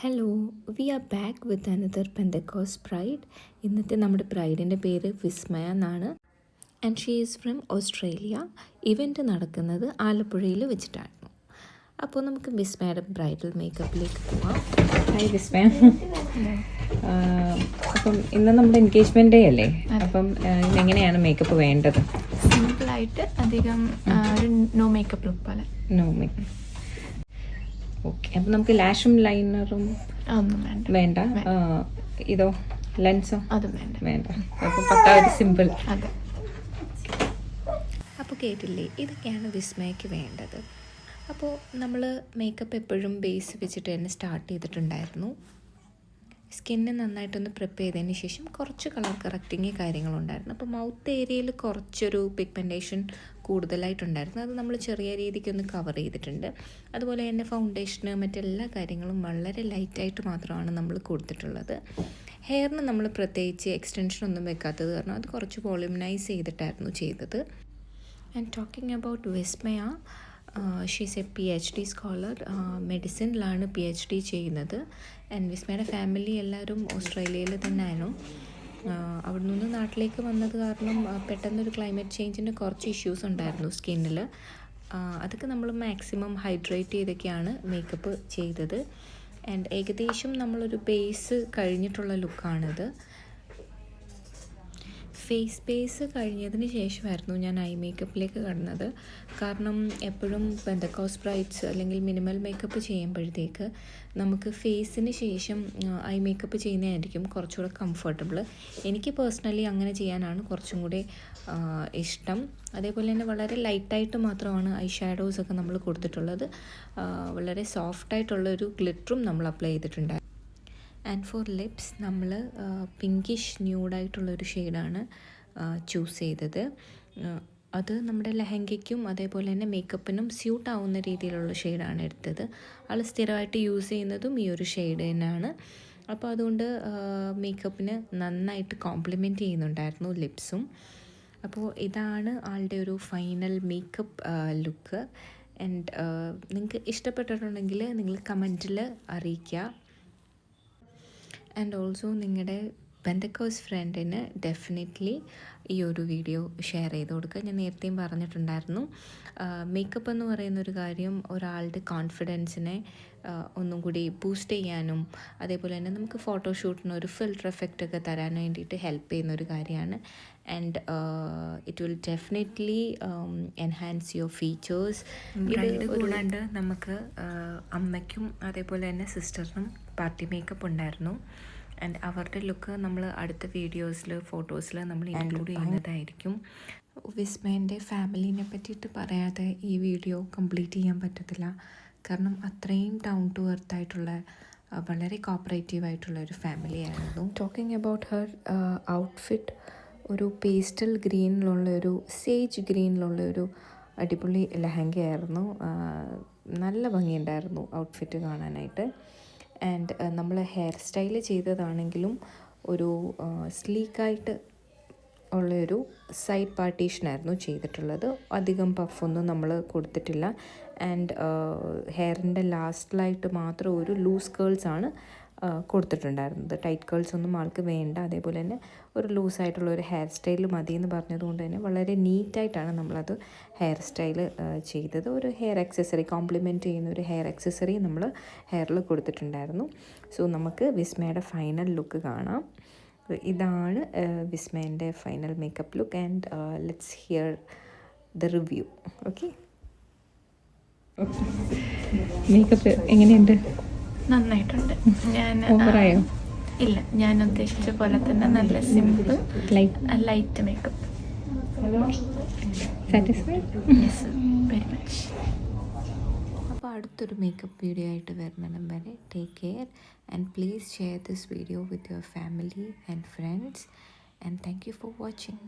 Hello we are back with another Pentecost bride ഇന്നത്തെ നമ്മുടെ പ്രൈഡിന്റെ പേര് വിസ്മയ എന്നാണ്. And she is from Australia event നടക്കുന്നത് ആലപ്പുഴയിൽ വെച്ചിട്ടായിരുന്നു അപ്പോൾ നമുക്ക് വിസ്മയുടെ ബ്രൈഡൽ മേക്കപ്പിലേക്ക് പോവാം. ഹായ് വിസ്മയ അപ്പം ഇന്ന് നമ്മുടെ എൻഗേജ്മെന്റ് ഡേ അല്ലേ? അപ്പം എങ്ങനെയാണ് മേക്കപ്പ് വേണ്ടത്? സിമ്പിളായിട്ട് അധികം ഒരു നോ മേക്കപ്പ് ലുക്ക് പോലെ. നോ മേക്കപ്പ് ഓക്കെ അപ്പം നമുക്ക് ലാഷും ലൈനറും വേണ്ട. വേണ്ട. ഇതോ ലെൻസോ? അതും വേണ്ട. വേണ്ട. അപ്പം പക്ക ഒരു സിമ്പിൾ. അതെ. അപ്പോൾ കേട്ടില്ലേ ഇതൊക്കെയാണ് വിസ്മയക്ക് വേണ്ടത്. അപ്പോൾ നമ്മൾ മേക്കപ്പ് എപ്പോഴും ബേസ് വെച്ചിട്ട് തന്നെ സ്റ്റാർട്ട് ചെയ്തിട്ടുണ്ടായിരുന്നു. സ്കിന്നെ നന്നായിട്ടൊന്ന് പ്രിപ്പ് ചെയ്തതിന് ശേഷം കുറച്ച് കളർ കറക്റ്റിങ് കാര്യങ്ങളുണ്ടായിരുന്നു. അപ്പോൾ മൗത്ത് ഏരിയയിൽ കുറച്ചൊരു പിഗ്മെന്റേഷൻ കൂടുതലായിട്ടുണ്ടായിരുന്നു. അത് നമ്മൾ ചെറിയ രീതിക്കൊന്ന് കവർ ചെയ്തിട്ടുണ്ട്. അതുപോലെ തന്നെ ഫൗണ്ടേഷന് മറ്റെല്ലാ കാര്യങ്ങളും വളരെ ലൈറ്റായിട്ട് മാത്രമാണ് നമ്മൾ കൊടുത്തിട്ടുള്ളത്. ഹെയറിന് നമ്മൾ പ്രത്യേകിച്ച് എക്സ്റ്റൻഷൻ ഒന്നും വെക്കാത്തത് കാരണം അത് കുറച്ച് വോളിമിനൈസ് ചെയ്തിട്ടായിരുന്നു ചെയ്തത്. And talking about Vismaya she's a P H D scholar മെഡിസിനിലാണ് P H D ചെയ്യുന്നത്. ആൻഡ് വിസ്മയുടെ ഫാമിലി എല്ലാവരും ഓസ്ട്രേലിയയിൽ തന്നെയായിരുന്നു. അവിടെ നിന്ന് നാട്ടിലേക്ക് വന്നത് കാരണം പെട്ടെന്ന് പെട്ടെന്നൊരു ക്ലൈമറ്റ് ചേഞ്ചിന്റെ കുറച്ച് ഇഷ്യൂസ് ഉണ്ടായിരുന്നു സ്കിന്നിൽ അതൊക്കെ നമ്മൾ മാക്സിമം ഹൈഡ്രേറ്റ് ചെയ്തൊക്കെയാണ് മേക്കപ്പ് ചെയ്തത്. ആൻഡ് ഏകദേശം നമ്മളൊരു ബേസ് കഴിഞ്ഞിട്ടുള്ള ലുക്കാണിത് ഫേസ് ബേസ് കഴിഞ്ഞതിന് ശേഷമായിരുന്നു ഞാൻ ഐ മേക്കപ്പിലേക്ക് കടന്നത്. കാരണം എപ്പോഴും പെന്തക്കോസ് ബ്രൈറ്റ്സ് അല്ലെങ്കിൽ മിനിമൽ മേക്കപ്പ് ചെയ്യുമ്പോഴത്തേക്ക് നമുക്ക് ഫേസിന് ശേഷം ഐ മേക്കപ്പ് ചെയ്യുന്നതായിരിക്കും കുറച്ചുകൂടെ കംഫർട്ടബിൾ എനിക്ക് പേഴ്സണലി അങ്ങനെ ചെയ്യാനാണ് കുറച്ചും കൂടി ഇഷ്ടം. അതേപോലെ തന്നെ വളരെ ലൈറ്റായിട്ട് മാത്രമാണ് ഐ ഷാഡോസ് ഒക്കെ നമ്മൾ കൊടുത്തിട്ടുള്ളത്. വളരെ സോഫ്റ്റായിട്ടുള്ള ഒരു ഗ്ലിറ്ററും നമ്മൾ അപ്ലൈ ചെയ്തിട്ടുണ്ടായിരുന്നു. ആൻഡ് ഫോർ ലിപ്സ് നമ്മൾ പിങ്കിഷ് ന്യൂഡായിട്ടുള്ളൊരു ഷെയ്ഡാണ് ചൂസ് ചെയ്തത്. അത് നമ്മുടെ ലെഹങ്കയ്ക്കും അതേപോലെ തന്നെ മേക്കപ്പിനും സ്യൂട്ട് ആവുന്ന രീതിയിലുള്ള ഷെയ്ഡാണ് എടുത്തത്. ആൾ സ്ഥിരമായിട്ട് യൂസ് ചെയ്യുന്നതും ഈ ഒരു ഷെയ്ഡ് തന്നെയാണ്. അപ്പോൾ അതുകൊണ്ട് മേക്കപ്പിന് നന്നായിട്ട് കോംപ്ലിമെന്റ് ചെയ്യുന്നുണ്ടായിരുന്നു ലിപ്സും അപ്പോൾ ഇതാണ് ആളുടെ ഒരു ഫൈനൽ മേക്കപ്പ് ലുക്ക് ആൻഡ് നിങ്ങൾക്ക് ഇഷ്ടപ്പെട്ടിട്ടുണ്ടെങ്കിൽ നിങ്ങൾ കമന്റിൽ അറിയിക്കുക. ആൻഡ് ഓൾസോ നിങ്ങളുടെ ബെന്തക്കോസ് ഫ്രണ്ടിന് ഡെഫിനറ്റ്ലി ഈ ഒരു വീഡിയോ ഷെയർ ചെയ്ത് കൊടുക്കുക. ഞാൻ നേരത്തെയും പറഞ്ഞിട്ടുണ്ടായിരുന്നു. മേക്കപ്പ് എന്ന് പറയുന്ന ഒരു കാര്യം ഒരാളുടെ കോൺഫിഡൻസിനെ ഒന്നും കൂടി ബൂസ്റ്റ് ചെയ്യാനും അതേപോലെ തന്നെ നമുക്ക് ഫോട്ടോഷൂട്ടിന് ഒരു ഫിൽട്ടർ എഫക്റ്റ് ഒക്കെ തരാൻ വേണ്ടിയിട്ട് ഹെൽപ്പ് ചെയ്യുന്ന ഒരു കാര്യമാണ്. And it will definitely enhance your features ഇത് കൂടാണ്ട് നമുക്ക് അമ്മയ്ക്കും അതേപോലെ തന്നെ സിസ്റ്ററിനും പാർട്ടി മേക്കപ്പ് ഉണ്ടായിരുന്നു. ആൻഡ് അവരുടെ ലുക്ക് നമ്മൾ അടുത്ത വീഡിയോസിൽ ഫോട്ടോസിൽ നമ്മൾ ഇൻക്ലൂഡ് ചെയ്യുന്നതായിരിക്കും. വിസ്മയന്റെ ഫാമിലിനെ പറ്റിയിട്ട് പറയാതെ ഈ വീഡിയോ കംപ്ലീറ്റ് ചെയ്യാൻ പറ്റത്തില്ല. കാരണം അത്രയും ഡൗൺ ടു എർത്ത് ആയിട്ടുള്ള വളരെ കോപ്പറേറ്റീവ് ആയിട്ടുള്ള ഒരു ഫാമിലി ആയിരുന്നു. ടോക്കിംഗ് അബൌട്ട് ഹർ ഔട്ട്ഫിറ്റ് ഒരു പേസ്റ്റൽ ഗ്രീനിലുള്ള ഒരു സേജ് ഗ്രീനിലുള്ള ഒരു അടിപൊളി ലെഹങ്കയായിരുന്നു. നല്ല ഭംഗിയുണ്ടായിരുന്നു ഔട്ട്ഫിറ്റ് കാണാനായിട്ട്. ആൻഡ് നമ്മൾ ഹെയർ സ്റ്റൈൽ ചെയ്തതാണെങ്കിലും ഒരു സ്ലീക്കായിട്ട് ഉള്ളൊരു സൈഡ് പാർട്ടീഷനായിരുന്നു ചെയ്തിട്ടുള്ളത്. അധികം പഫൊന്നും നമ്മൾ കൊടുത്തിട്ടില്ല. ആൻഡ് ഹെയറിന്റെ ലാസ്റ്റിലായിട്ട് മാത്രം ഒരു ലൂസ് കേൾസ് ആണ് കൊടുത്തിട്ടുണ്ടായിരുന്നത്. ടൈറ്റ് കേൾസ് ഒന്നും ആൾക്ക് വേണ്ട. അതേപോലെ തന്നെ ഒരു ലൂസായിട്ടുള്ള ഒരു ഹെയർ സ്റ്റൈൽ മതി എന്ന് പറഞ്ഞതുകൊണ്ട് തന്നെ വളരെ നീറ്റായിട്ടാണ് നമ്മളത് ഹെയർ സ്റ്റൈൽ ചെയ്തത്. ഒരു ഹെയർ ആക്സസറി കോംപ്ലിമെന്റ് ചെയ്യുന്ന ഒരു ഹെയർ ആക്സസറി നമ്മൾ ഹെയറിൽ കൊടുത്തിട്ടുണ്ടായിരുന്നു. സോ നമുക്ക് വിസ്മയുടെ ഫൈനൽ ലുക്ക് കാണാം. ഇതാണ് വിസ്മയന്റെ final makeup look and let's hear the review okay makeup എങ്ങനെയുണ്ട്? നന്നായിട്ടുണ്ട്. ഞാൻ ഓവറായോ ഇല്ല ഞാൻ ഉദ്ദേശിച്ച പോലെ തന്നെ നല്ല simple light light makeup satisfied yes very much അപ്പോൾ അടുത്തൊരു മേക്കപ്പ് വീഡിയോ ആയിട്ട് വരുന്നിടം വരെ take care and please share this video with your family and friends and thank you for watching